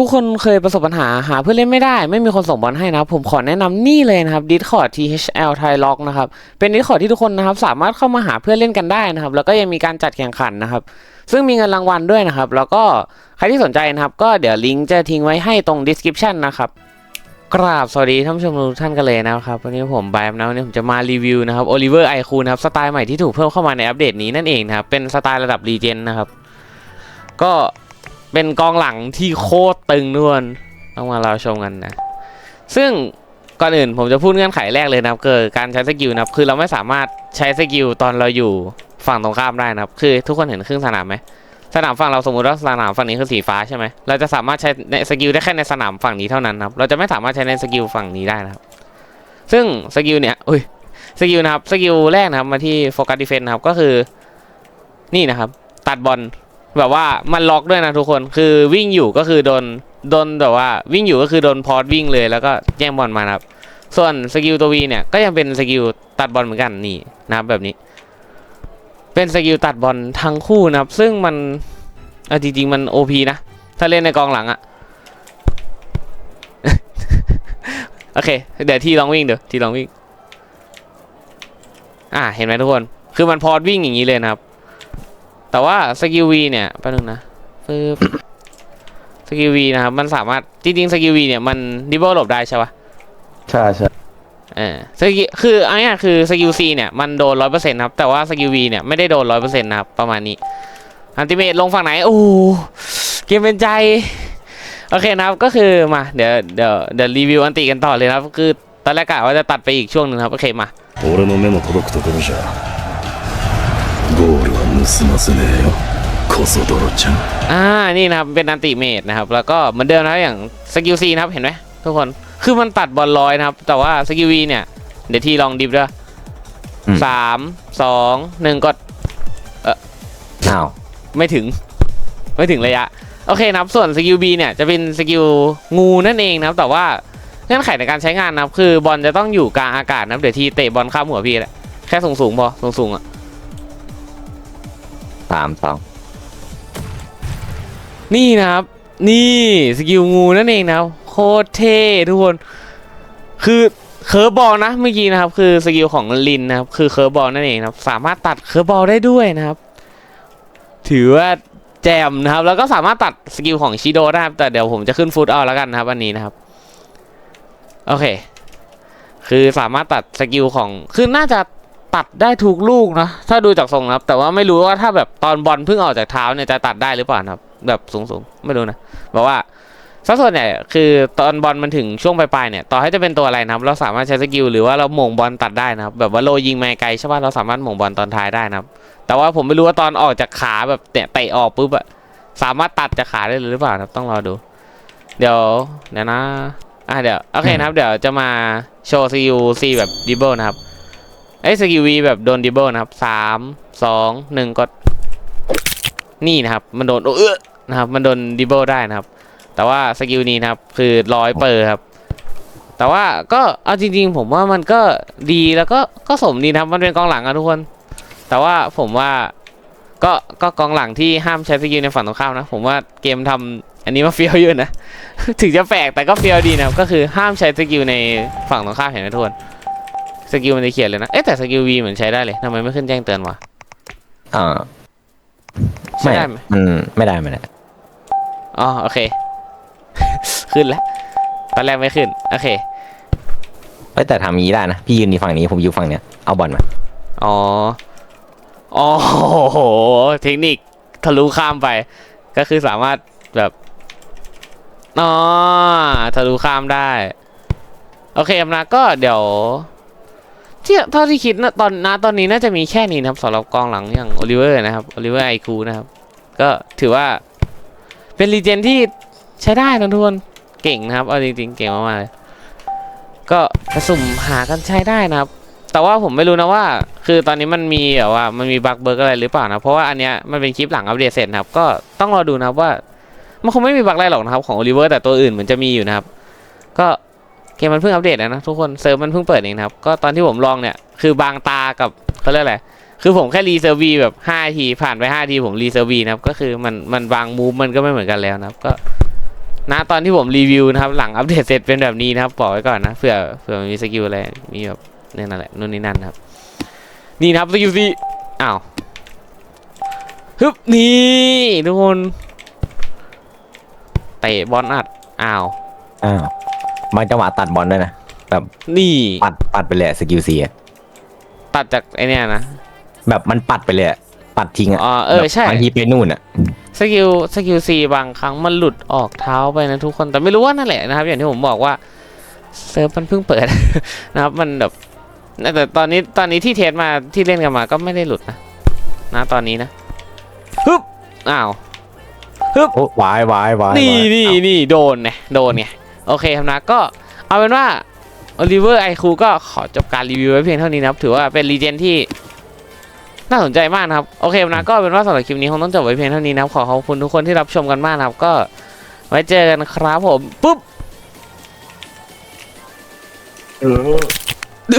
ทุกคนเคยประสบปัญหาหาเพื่อนเล่นไม่ได้ ไม่มีคนส่งบอลให้นะผมขอแนะนำนี่เลยนะครับ Discord THL Thai l o c นะครับ เป็น Discord ที่ทุกคนนะครับ สามารถเข้ามาหาเพื่อนเล่นกันได้นะครับ แล้วก็ยังมีการจัดแข่งขันนะครับ ซึ่งมีเงินรางวัลด้วยนะครับ แล้วก็ใครที่สนใจนะครับ ก็เดี๋ยวลิงก์จะทิ้งไว้ให้ตรง description นะครับกราบสวัสดีท่านผู้ชมทุกท่านกันเลยนะครับวันนี้ผมไบมนะวันนี้ผมจะมารีวิวนะครับโอลิเวอร์ไอคูนะครับสไตล์ใหม่ที่ถูกเพิ่มเข้ามาในอัปเดตนี้นั่นเองนะครับเป็นสไตล์ระดับรีเจนนะครับก็ เป็นกองหลังที่โคตรตึงทุกคนต้องมาเราชมกันนะ ซึ่งก่อนอื่นผมจะพูดเงื่อนไขแรกเลยนะครับคือการใช้สกิลนะครับคือเราไม่สามารถใช้สกิลตอนเราอยู่ฝั่งตรงข้ามได้นะครับ คือทุกคนเห็นครึ่งสนามไหมสนามฝั่งเราสมมติว่าสนามฝั่งนี้คือสีฟ้าใช่ไหมเราจะสามารถใช้ในสกิลได้แค่ในสนามฝั่งนี้เท่านั้นนะครับ เราจะไม่สามารถใช้ในสกิลฝั่งนี้ได้นะครับ ซึ่งสกิลเนี่ยอุ้ยสกิลนะครับสกิลแรกนะครับมาที่โฟกัสดิเฟนนะครับก็คือนี่นะครับ ตัดบอล แบบว่ามันล็อกด้วยนะทุกคนคือวิ่งอยู่ก็คือโดนโดนแบบว่าวิ่งอยู่ก็คือโดนพอดวิ่งเลยแล้วก็แย่งบอลมาครับ ส่วนสกิลตัววีเนี่ยก็ยังเป็นสกิลตัดบอลเหมือนกันนี่นะครับแบบนี้ เป็นสกิลตัดบอลทั้งคู่นะครับ ซึ่งมันเอาจริงๆมัน OP นะ ถ้าเล่นในกองหลังอะโอเค เดี๋ยวที่ลองวิ่งเดี๋ยวที่ลองวิ่ง อ่าเห็นไหมทุกคน คือมันพอดวิ่งอย่างนี้เลยนะครับ แต่ว่าสกิลวีเนี่ยแป๊บนึงนะปึ๊บสกิลวีนะครับ มันสามารถจริงๆสกิลวีเนี่ยมันดิเบิลหลบได้ใช่ปะ ใช่ใช่ เออสกิลคืออันเนี้ยคือสกิลซีเนี่ยมันโดนร้อยเปอร์เซ็นต์ครับ แต่ว่าสกิลวีเนี่ยไม่ได้โดนร้อยเปอร์เซ็นต์นะครับ ประมาณนี้ อันติเมตลงฝั่งไหน โอ้โหเกมเป็นใจ โอเคนะครับ ก็คือมาเดี๋ยวเดี๋ยวเดี๋ยวรีวิวอันติกันต่อเลยนะครับ คือตอนแรกกะว่าจะตัดไปอีกช่วงหนึ่งครับ โอเคมา 俺の目も届くところじゃゴール は盗ませねえよコソ泥ちゃん อ่า นี่นะครับ เป็นอันติเมตนะครับ แล้วก็เหมือนเดิมนะครับอย่างสกิลซีนะครับ เห็นไหมทุกคน คือมันตัดบอลลอยนะครับ แต่ว่าสกิลวีเนี่ย เดี๋ยวที่ลองดิฟด้วยสามสองหนึ่งกด อ้าว ไม่ถึง ไม่ถึงระยะ โอเคนะครับ ส่วนสกิล B เนี่ยจะเป็นสกิลงูนั่นเองนะครับ แต่ว่าเงื่อนไขในการใช้งานนะครับ คือบอลจะต้องอยู่กลางอากาศนะครับ เดี๋ยวทีเตะบอลข้ามหัวพี่แหละแค่สูงสูงๆพอสูงสูงๆอ่ะ สามสองนี่นะครับ นี่สกิลงูนั่นเองนะครับโคตรเท่ทุกคน คือเคิร์บอลนะเมื่อกี้นะครับ คือสกิลของลินนะครับ คือเคิร์บอลนั่นเองนะครับ สามารถตัดเคิร์บอลได้ด้วยนะครับ ถือว่าแจมนะครับ แล้วก็สามารถตัดสกิลของชิโดได้ครับ แต่เดี๋ยวผมจะขึ้นฟุตเอาแล้วกันนะครับอันนี้นะครับ โอเค คือสามารถตัดสกิลของคือน่าจะ ตัดได้ทุกลูกนะถ้าดูจากทรงนะครับ แต่ว่าไม่รู้ว่าถ้าแบบตอนบอลเพิ่งออกจากเท้าเนี่ยจะตัดได้หรือเปล่านะครับ แบบสูงๆ ไม่รู้นะบอกว่าสัส่วนใหญ่คือตอนบอลมันถึงช่วงปลายๆเนี่ยต่อให้จะเป็นตัวอะไรนะครับ เราสามารถใช้สกิลหรือว่าเราหม่งบอลตัดได้นะครับ แบบว่าโลยิงไมไกลใช่ป่ะเราสามารถหม่งบอลตอนท้ายได้นะครับ แต่ว่าผมไม่รู้ว่าตอนออกจากขาแบบเตะเตะออกปุ๊บอะสามารถตัดจากขาได้หรือเปล่านะครับต้องรอดู เดี๋ยวเดี๋ยวนะอะเดี๋ยวโอเคนะครับ เดี๋ยวจะมาโชว์สกิลซีแบบดิเบิลนะครับ ไอ้สกิลวีแบบโดนดิเบิลนะครับสามสองหนึ่งกดนี่นะครับ มันโดนเออนะครับ มันโดนดิเบิลได้นะครับ แต่ว่าสกิลนี้นะครับ คือร้อยเปอร์ครับ แต่ว่าก็เอาจริง ๆ ผมว่ามันก็ดีแล้วก็ก็สมดีนะครับ มันเป็นกองหลังอะทุกคน แต่ว่าผมว่าก็ก็กองหลังที่ห้ามใช้สกิลในฝั่งตรงข้ามนะ ผมว่าเกมทำอันนี้มาเฟี้ยวอยู่นะ ถึงจะแปลกแต่ก็เฟี้ยวดีนะครับ ก็คือห้ามใช้สกิลในฝั่งตรงข้ามเห็นไหมทุกคน สกิลมันจะเขียนเลยนะ เอ๊ะแต่สกิลวีเหมือนใช้ได้เลยทำไมไม่ขึ้นแจ้งเตือนวะ อ่าใช้ไม่ได้ไหมมันไม่ได้ไม่ได้อ๋อโอเค ขึ้นแล้วตอนแรกไม่ขึ้น โอเค เอ้ยแต่ทำอย่างนี้ได้นะ พี่ยืนอยู่ฝั่งนี้ผมอยู่ฝั่งเนี้ยเอาบอลมาอ๋อ อ๋อโห เทคนิคทะลุข้ามไป ก็คือสามารถแบบอ๋อทะลุข้ามได้ โอเคครับนะก็เดี๋ยว ที่เท่าที่คิดนะตอนนะตอนนี้น่าจะมีแค่นี้นะครับสำหรับกองหลังอย่างโอลิเวอร์นะครับโอลิเวอร์ไอคูนะครับ ก็ถือว่าเป็นรีเจนที่ใช้ได้นะทุกคนเก่งนะครับเอาจริงๆเก่งมากๆเลยก็กระสุ่มหากันใช้ได้นะครับ แต่ว่าผมไม่รู้นะว่า คือตอนนี้มันมีแบบว่ามันมีบั๊กเบิร์กอะไรหรือเปล่านะเพราะว่าอันเนี้ยมันเป็นคลิปหลังอัปเดตเสร็จนะครับ ก็ต้องรอดูนะครับว่ามันคงไม่มีบั๊กอะไรหรอกนะครับของโอลิเวอร์แต่ตัวอื่นเหมือนจะมีอยู่นะครับ ก็ เกมมันเพิ่งอัปเดตนะนะทุกคนเซิร์ฟมันเพิ่งเปิดเองครับ ก็ตอนที่ผมลองเนี่ย คือบางตากับเขาเรียกอะไร คือผมแค่รีเซอร์วีแบบ5ทีผ่านไป5ทีผมรีเซอร์วีนะครับ ก็คือมันมันบางมูฟมันก็ไม่เหมือนกันแล้วนะครับ ก็นะตอนที่ผมรีวิวนะครับ หลังอัปเดตเสร็จเป็นแบบนี้นะครับบอกไว้ก่อนนะเผื่อเผื่อมีสกิลอะไรมีแบบเนี่ยนั่นแหละนู่นนี่นั่นครับ นี่นะครับสกิลซีอ้าวฮึบนี่ทุกคนเตะบอลอัดอ้าวอ้าว บางจังหวะตัดบอลด้วยนะแบบนี่ปัดปัดไปเลยสกิลซีอะตัดจากไอเนี่ยนะแบบมันปัดไปเลยอะปัดทิ้งอะอ๋อเออใช่บางทีไปนู่นอะสกิลสกิลซีบางครั้งมันหลุดออกเท้าไปนะทุกคนแต่ไม่รู้ว่านั่นแหละนะครับ อย่างที่ผมบอกว่าเซิร์ฟมันเพิ่งเปิด นะครับ มันแบบแต่ตอนนี้ตอนนี้ที่เทสมาที่เล่นกันมาก็ไม่ได้หลุดนะนะตอนนี้นะฮึบอ้าวโอ้วายวายวายนี่วายนี่นี่โดนไงโดนไง โอเคครับนะก็เอาเป็นว่าโอลิเวอร์ไอคูก็ขอจบการรีวิวไว้เพียงเท่านี้นะครับถือว่าเป็นรีเจนที่น่าสนใจมากนะครับ โอเคครับนะก็เป็นว่าสำหรับคลิปนี้คงต้องจบไว้เพียงเท่านี้นะครับ ขอขอบคุณทุกคนที่รับชมกันมากนะครับ ก็ไว้เจอกันครับผม ปุ๊บうわ